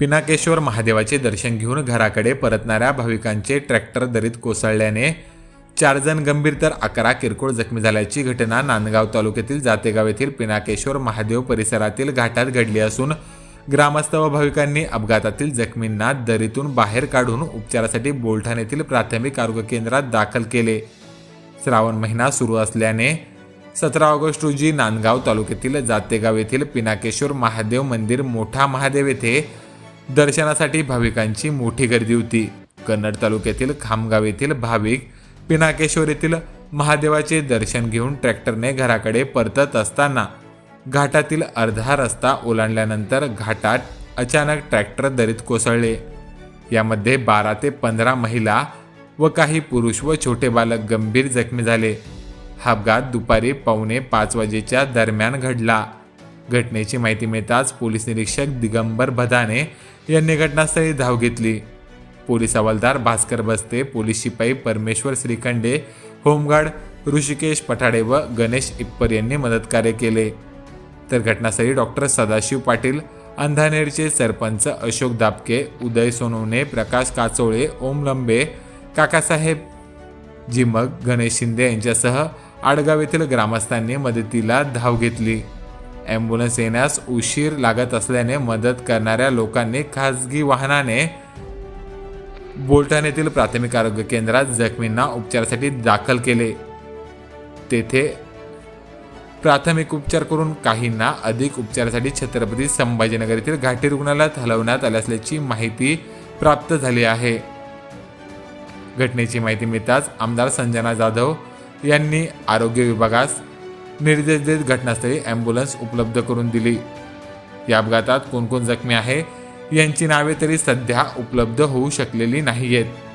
पिनाकेश्वर महादेवाचे दर्शन घेऊन घराकडे परतणाऱ्या भाविकांचे ट्रॅक्टर दरीत कोसळल्याने चार जण गंभीर तर अकरा किरकोळ जखमी झाल्याची घटना नांदगाव तालुक्यातील जातेगाव येथील पिनाकेश्वर महादेव परिसरातील घाटात घडली असून ग्रामस्थ व भाविकांनी अपघातातील जखमींना दरीतून बाहेर काढून उपचारासाठी बोलठाण येथील प्राथमिक आरोग्य केंद्रात दाखल केले. श्रावण महिना सुरू असल्याने सतरा ऑगस्ट रोजी नांदगाव तालुक्यातील जातेगाव येथील पिनाकेश्वर महादेव मंदिर मोठा महादेव येथे दर्शनासाठी भाविकांची मोठी गर्दी होती. कन्नड तालुक्यातील खामगाव येथील भाविक पिनाकेश्वर येथील महादेवाचे दर्शन घेऊन ट्रॅक्टरने घराकडे परतत असताना घाटातील अर्धा रस्ता ओलांडल्यानंतर घाटात अचानक ट्रॅक्टर दरीत कोसळले. यामध्ये बारा ते पंधरा महिला व काही पुरुष व छोटे बालक गंभीर जखमी झाले. हा अपघात दुपारी पावणे पाच वाजेच्या दरम्यान घडला. घटनेची माहिती मिळताच पोलीस निरीक्षक दिगंबर भदाने यांनी घटनास्थळी धाव घेतली. पोलीस हवालदार भास्कर बस्ते पोलीस शिपाई परमेश्वर श्रीखंडे होमगार्ड ऋषिकेश पठाडे व गणेश इप्पर यांनी मदतकार्य केले. तर घटनास्थळी डॉक्टर सदाशिव पाटील अंधानेरचे सरपंच अशोक दापके उदय सोनवणे प्रकाश काचोळे ओम लंबे काकासाहेब जिमग गणेश शिंदे यांच्यासह आडगाव येथील ग्रामस्थांनी मदतीला धाव घेतली. ॲम्ब्युलन्स येण्यास उशीर लागत असल्याने मदत करणाऱ्या लोकांनी खाजगी वाहनाने बोलठाण येथील प्राथमिक आरोग्य केंद्रात जखमींना उपचारासाठी दाखल केले. तेथे प्राथमिक उपचार करून काहींना अधिक उपचारासाठी छत्रपती संभाजीनगर येथील घाटी रुग्णालयात हलवण्यात आले असल्याची माहिती प्राप्त झाली आहे. घटनेची माहिती मिळताच आमदार संजना जाधव यांनी आरोग्य विभागास निर्देश देत घटनास्थळी ॲम्ब्युलन्स उपलब्ध करून दिली. या अपघातात कोण कोण जखमी आहे यांची नावे तरी सध्या उपलब्ध होऊ शकलेली नाही आहेत